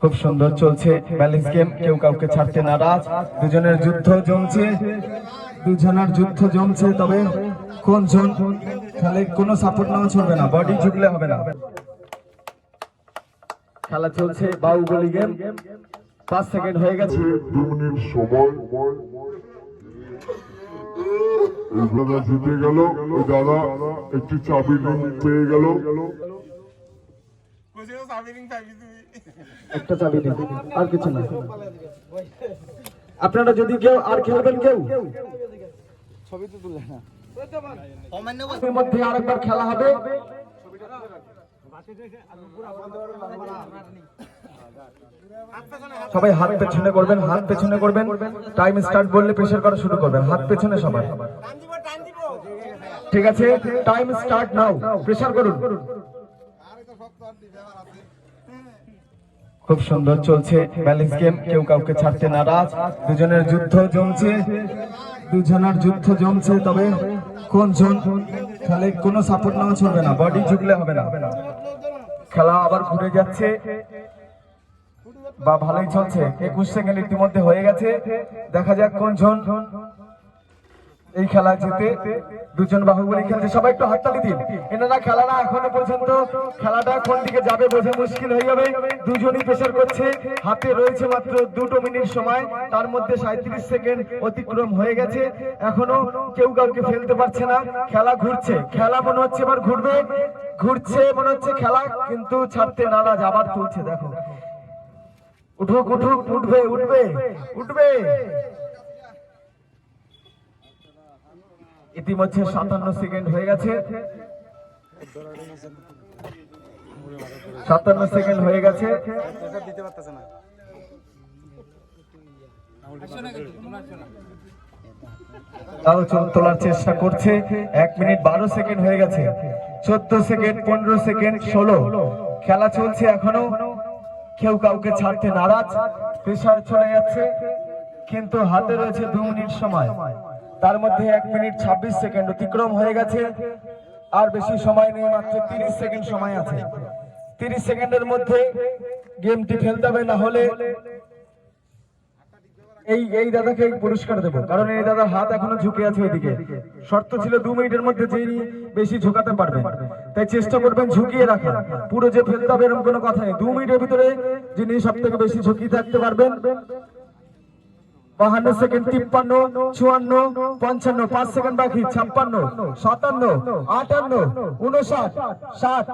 খুব সুন্দর চলছে ব্যালেন্স গেম, কেউ কাউকে ছাড়তে নারাজ। দুজনের যুদ্ধ জমছে। দুজনের যুদ্ধ জমছে, তবে কোন জন তাহলে কোনো সাপোর্ট নেওয়া চলবে না বডি ঝুঁকলে হবে না। খেলা চলছে বাহুবলি গেম। পাঁচ সেকেন্ড হয়ে গেছে। দু মিনিট সময়। দাদা জিতে গেল। দাদা একটি চাবি পেয়ে গেল। একটা চাবি দিন। আর কিছু না। আপনারা যদি কেউ আর খেলবেন কেউ? এর মধ্যে আরেকবার খেলা হবে। সবাই হাত পেছনে করবেন হাত পেছনে করবেন। টাইম স্টার্ট বললে প্রেশার করা শুরু করবেন। হাত পেছনে সবাই। ঠিক আছে? টাইম স্টার্ট নাও প্রেশার করুন। খুব সুন্দর চলছে ব্যালেন্স গেম, কেউ কাউকে ছাড়তে নারাজ। দুজনের যুদ্ধ জমছে, দুজনের যুদ্ধ জমছে, তবে কোন জন তাহলে কোনো সাপোর্ট নেওয়া চলবে না বডি ঝুঁকলে হবে না। খেলা আবার ঘুরে যাচ্ছে, বা ভালোই চলছে। একুশ সেকেন্ড ইতিমধ্যে হয়ে গেছে, দেখা যাক কোন জন এই খেলা জিতে দুজন বাহুবলী খেলছে। সবাই একটু হাততালি দিন। এনারা খেলাটা এখনও পর্যন্ত খেলাটা কোন দিকে যাবে বোঝা মুশকিল হয়ে যাবে। দুজনই প্রেশার করছে। হাতে রয়েছে মাত্র দুটো মিনিট সময়। তার মধ্যে সাঁত্রিশ সেকেন্ড অতিক্রম হয়ে গেছে। এখনও কেউ কাউকে ফেলতে পারছে না। খেলা ঘুরছে। খেলা মনে হচ্ছে এবার ঘুরবে। ঘুরছে মনে হচ্ছে খেলা, কিন্তু ছাড়তে নারাজ। আবার তুলছে, দেখো। উঠুক উঠুক, উঠবে উঠবে উঠবে। ইতিমধ্যে সাতান্ন সেকেন্ড হয়ে গেছে। সাতান্ন সেকেন্ড হয়ে গেছে। তাও তোলার চেষ্টা করছে। এক মিনিট বারো সেকেন্ড হয়ে গেছে। চোদ্দ সেকেন্ড, পনেরো সেকেন্ড, ষোলো। খেলা চলছে এখনও। কেউ কাউকে ছাড়তে নারাজ। প্রেশার চলে যাচ্ছে। কিন্তু হাতে রয়েছে দু মিনিট সময়। তার মধ্যে এক মিনিট ছাব্বিশ সেকেন্ড অতিক্রম হয়ে গেছে। আর বেশি সময় নেই, মাত্র তিরিশ সেকেন্ড সময় আছে। তিরিশ সেকেন্ডের মধ্যে গেমটি ফেলতে হবে, না হলে এই এই দাদাকে পুরস্কার দেবো। কারণ এই দাদার হাত এখনও ঝুঁকে আছে ওইদিকে শর্ত ছিল দু মিনিটের মধ্যে যিনি বেশি ঝুঁকাতে পারবেন। তাই চেষ্টা করবেন ঝুঁকিয়ে রাখা পুরো যে ফেলতে হবে এরকম কোনো কথা নেই। দু মিনিটের ভিতরে যিনি সব থেকে বেশি ঝুঁকি থাকতে পারবেন বাহান্ন সেকেন্ড তিপ্পান্ন চুয়ান্ন পঞ্চান্ন পাঁচ সেকেন্ড বাকি ছাপ্পান্ন সাতান্ন আটান্ন উনষাট ষাট